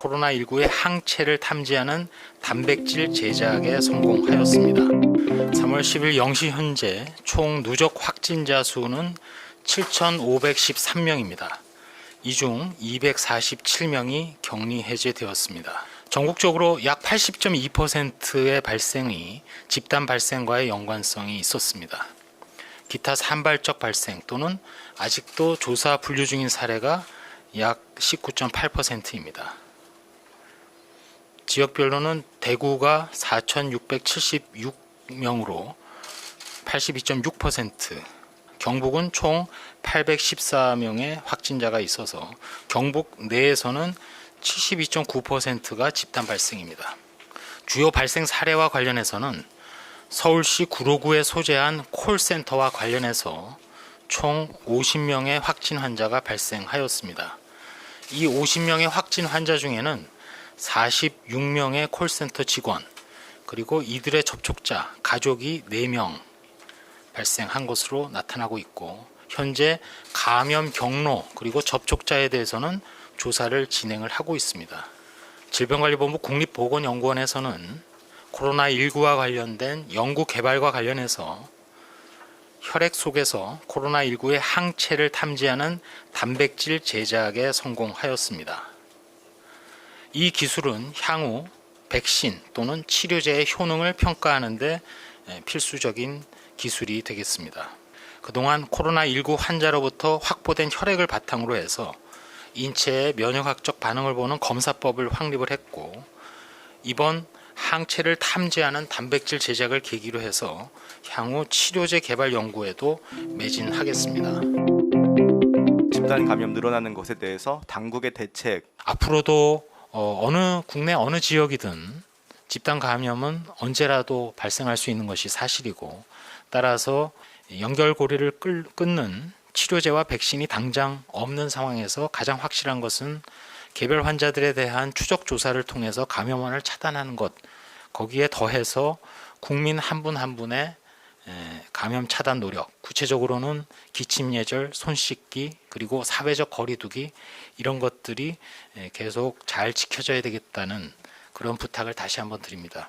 코로나19의 항체를 탐지하는 단백질 제작에 성공하였습니다. 3월 10일 0시 현재 총 누적 확진자 수는 7,513명입니다. 이 중 247명이 격리 해제되었습니다. 전국적으로 약 80.2%의 발생이 집단 발생과의 연관성이 있었습니다. 기타 산발적 발생 또는 아직도 조사 분류 중인 사례가 약 19.8%입니다. 지역별로는 대구가 4,676명으로 82.6%, 경북은 총 814명의 확진자가 있어서 경북 내에서는 72.9%가 집단 발생입니다. 주요 발생 사례와 관련해서는 서울시 구로구에 소재한 콜센터와 관련해서 총 50명의 확진 환자가 발생하였습니다. 이 50명의 확진 환자 중에는 46명의 콜센터 직원 그리고 이들의 접촉자 가족이 4명 발생한 것으로 나타나고 있고 현재 감염 경로 그리고 접촉자에 대해서는 조사를 진행을 하고 있습니다. 질병관리본부 국립보건연구원에서는 코로나19와 관련된 연구 개발과 관련해서 혈액 속에서 코로나19의 항체를 탐지하는 단백질 제작에 성공하였습니다. 이 기술은 향후 백신 또는 치료제의 효능을 평가하는데 필수적인 기술이 되겠습니다. 그동안 코로나19 환자로부터 확보된 혈액을 바탕으로 해서 인체의 면역학적 반응을 보는 검사법을 확립을 했고 이번 항체를 탐지하는 단백질 제작을 계기로 해서 향후 치료제 개발 연구에도 매진하겠습니다. 집단 감염 늘어나는 것에 대해서 당국의 대책 앞으로도 어, 어느 국내 어느 지역이든 집단 감염은 언제라도 발생할 수 있는 것이 사실이고 따라서 연결고리를 끌, 끊는 치료제와 백신이 당장 없는 상황에서 가장 확실한 것은 개별 환자들에 대한 추적 조사를 통해서 감염원을 차단하는 것 거기에 더해서 국민 한 분한 분의 에, 감염 차단 노력 구체적으로는 기침 예절 손 씻기 그리고 사회적 거리두기 이런 것들이 에, 계속 잘 지켜져야 되겠다는 그런 부탁을 다시 한번 드립니다.